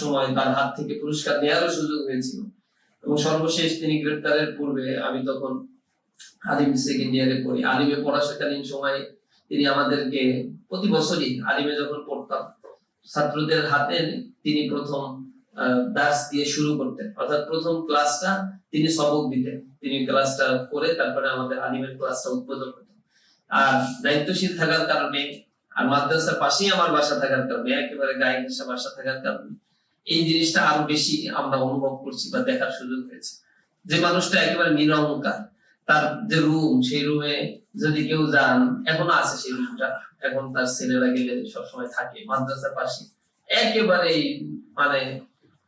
সময় তার হাত থেকে পুরস্কার নেওয়ারও সুযোগ হয়েছিল। এবং সর্বশেষ তিনি গ্রেপ্তারের পূর্বে আমি তখন আলিম সেকেন্ড ইয়ারে পড়ি। আলিমে পড়াশোনাকালীন সময় তিনি আমাদেরকে প্রতি বছরই আলিমে যখন পড়তাম, ছাত্রদের হাতে তিনি প্রথম দাস দিয়ে শুরু করতেন। অর্থাৎ প্রথম ক্লাসটা তিনি সবক দিতেন। তিনি ক্লাসটা করে তারপরে আমাদের আলিমের ক্লাসটা উদ্বোধন করতেন। আর দায়িত্বশীল থাকার কারণে আর মাদ্রাসার পাশেই আমার বাসা থাকার কারণে, একেবারে গায়ে বাসা থাকার কারণে এই জিনিসটা আরও বেশি আমরা অনুভব করছি বা দেখার সুযোগ হয়েছে যে মানুষটা একেবারে নিরহংকার তার যে রুম সেই রুমে যদি কেউ যান, এখনও আছে সেই রুমটা এখন তার ছেলেরা গেলে সবসময় থাকে, মাদ্রাসার পাশে। একেবারে মানে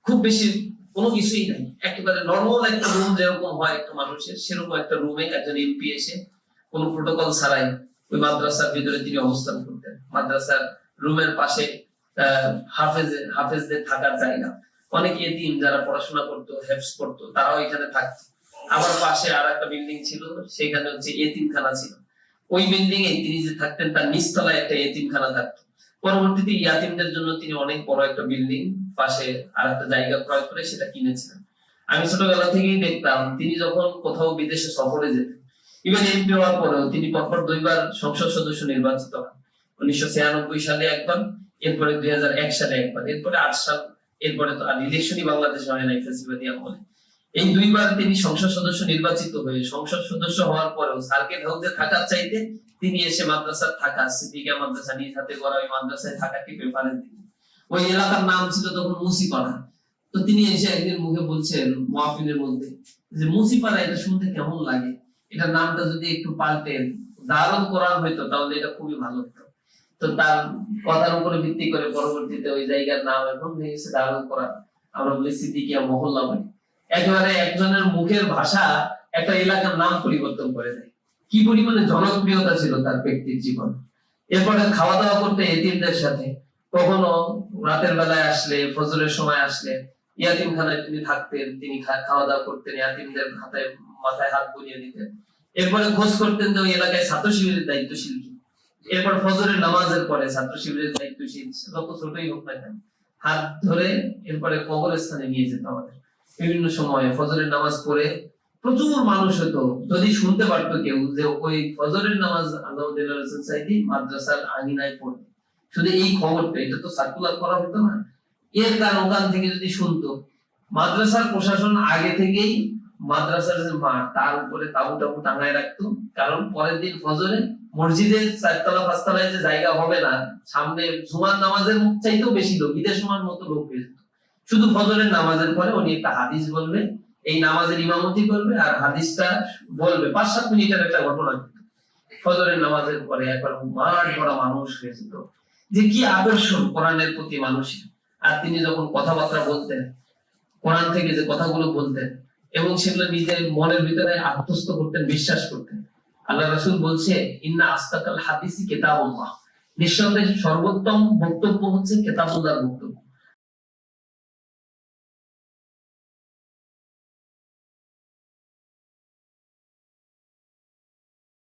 খুব বেশি কোনো কিছুই নাই। একেবারে নর্মাল একটা রুম যেরকম হয় একটা মানুষের, সেরকম একটা রুমে একজন এমপি এসে কোনো প্রোটোকল ছাড়াই ওই মাদ্রাসার ভিতরে তিনি অবস্থান করতেন। মাদ্রাসার রুমের পাশে হাফেজ হাফেজদের থাকার জায়গা। অনেক এতিম যারা পড়াশোনা করতো হেফস করতো, তারাও এখানে থাকতো। আবার পাশে আর একটা বিল্ডিং ছিল, সেখানে হচ্ছে এতিমখানা ছিল। ওই বিল্ডিং এ তিনি যে থাকতেন, তার নিচতলায় একটা এতিমখানা থাকতো। পরবর্তীতে ইয়াতিমদের জন্য তিনি অনেক বড় একটা বিল্ডিং পাশে আর একটা জায়গা ক্রয় করে সেটা কিনেছিলেন। আমি ছোটবেলা থেকেই দেখতাম, তিনি যখন কোথাও বিদেশে সফরে যেতেন ইভেন এমপি হওয়ার পরেও তিনি পরপর দুইবার সংসদ সদস্য নির্বাচিত হন। উনিশশো ছিয়ানব্বই সালে একবার এরপরে দুই হাজার এক সালে একবার, এরপরে আট সাল, এরপরে তো আর ইলেকশনই বাংলাদেশে হয় নাই ফেসিবাদী আমলে। এই দুইবার তিনি সংসদ সদস্য নির্বাচিত হয়ে, সংসদ সদস্য হওয়ার পরেও সার্কিট হাউসে থাকার চাইতে তিনি এসে মাদ্রাসার থাকা সিদ্দিকা মাদ্রাসা, নিজ হাতে করা ওই মাদ্রাসায় থাকাকে প্রেফারেন্স দিলেন ওই এলাকার নাম ছিল তখন মুসিপাড়া। তো তিনি এসে একদিন মুখে বলছেন মহাফিলের মধ্যে যে, মুসিপাড়া, এটা শুনতে কেমন লাগে? এটার নামটা যদি একটু পাল্টেন দারুণ কোরআন হইতো, তাহলে এটা খুবই ভালো হতো। তো তার কথার উপরে ভিত্তি করে পরবর্তীতে ওই জায়গার নাম এখন হয়ে দারুণ কোরআন আমরা বলি সিদ্দিকিয়া মহল্লা বলি। একেবারে একজনের মুখের ভাষা একটা এলাকার নাম পরিবর্তন করে দেয়। কি পরিমাণে জনপ্রিয়তা ছিল তার ব্যক্তির জীবন। এরপরে খাওয়া দাওয়া করতে এতিমদের সাথে। কখনো রাতের বেলায় আসলে, ফজরের সময় আসলে ইয়াতিমখানায় তিনি থাকতেন, তিনি খাওয়া দাওয়া করতেন, ইয়াতিমদের হাতে মাথায় হাত বুলিয়ে দিতেন। এরপরে খোঁজ করতেন যে ওই এলাকায় ছাত্র শিবিরের দায়িত্বশীল এরপর ফজরের নামাজের পরে ছাত্র শিবিরের দায়িত্বশীল যত ছোটই হোক না কেন, হাত ধরে এরপরে কবরস্থানে নিয়ে যেত আমাদের বিভিন্ন সময়ে ফজরের নামাজ পড়ে প্রচুর মানুষ হতো, যদি শুনতে পারতো কেউ যে ওই ফজরের নামাজ রসুল সাইদি মাদ্রাসার আঙিনায় পড়বে। শুধু এই খবরটা, এটা তো সার্কুলার করা হতো না। এর কারণ ওখান থেকে যদি শুনতো, মাদ্রাসার প্রশাসন আগে থেকেই মাদ্রাসার যে মাঠ, তার উপরে তাবু টাবু টাঙায় রাখতো। কারণ পরের দিন ফজরে মসজিদের চারতলা, পাঁচতলায় যে জায়গা হবে না, সামনে জুমার নামাজের মুখ চাইতেও বেশি লোক, ঈদের সময় মতো লোক হয়ে শুধু ফজরের নামাজের পরে উনি একটা হাদিস বলবে, এই নামাজের ইমামতি করবে আর হাদিসটা বলবে। পাঁচ, সাত মিনিটের একটা ঘটনা ফজরের নামাজের পরে একবার মাঠ ভরা মানুষ হয়েছিল। যে কি আকর্ষণ কোরআনের প্রতি মানুষের আর তিনি যখন কথাবার্তা বলতেন, কোরআন থেকে যে কথাগুলো বলতেন এবং সেগুলো নিজের মনের ভিতরে আত্মস্থ করতেন, বিশ্বাস করতেন। আল্লাহ রসুল বলছে, ইন্না আস্তাকাল হাদিসি কেতাবুল্লাহ। নিঃসন্দেহে সর্বোত্তম বক্তব্য হচ্ছে কেতাবুল্লাহর বক্তব্য।